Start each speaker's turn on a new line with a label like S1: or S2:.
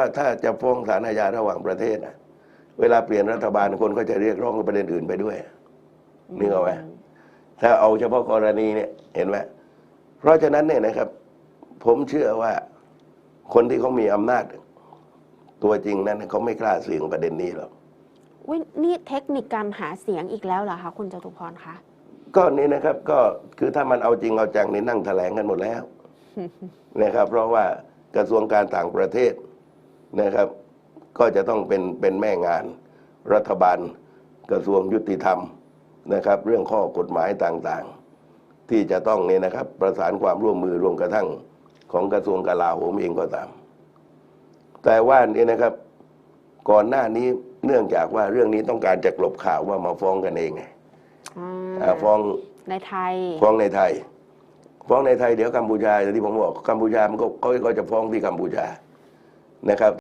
S1: ว่าถ้าจะฟ้องศาลอาญาระหว่างประเทศนะเวลาเปลี่ยนรัฐบาลคนก็จะเรียกร้องประเด็นอื่นไปด้วยนึกออกไหมถ้าเอาเฉพาะกรณีเนี่ยเห็นไหมเพราะฉะนั้นเนี่ยนะครับ ผมเชื่อว่าคนที่เขามีอำนาจ ตัวจริงนั้นเขาไม่กล้าเสี่ยงประเด็นนี้หรอก
S2: อุ๊ยนี่เทคนิคการหาเสียงอีกแล้วเหรอคะคุณจตุพรคะ
S1: ก็นี่นะครับก็คือถ้ามันเอาจริงเอาจังนี่นั่งแถลงกันหมดแล้วนะครับ เพราะว่ากระทรวงการต่างประเทศ นะครับ ก็จะต้องเป็นเป็นแม่งานรัฐบาลกระทรวงยุติธรรมนะครับ เรื่องข้อกฎหมายต่างๆ ที่จะต้องเนี่ยนะครับ ประสานความร่วมมือรวมกระทั่งของกระทรวงกลาโหมเองก็ตาม แต่ว่านี่นะครับ ก่อนหน้านี้เนื่องจากว่าเรื่องนี้ต้องการจะกลบข่าวว่ามาฟ้องกันเองไง
S2: อ่า
S1: อ่าฟ้อง
S2: ในไทย
S1: ฟ้องในไทย ฟ้องในไทยเดี๋ยวกัมพูชาอย่างที่ผมบอกกัมพูชามันก็เขาก็จะฟ้องที่กัมพูชานะครับ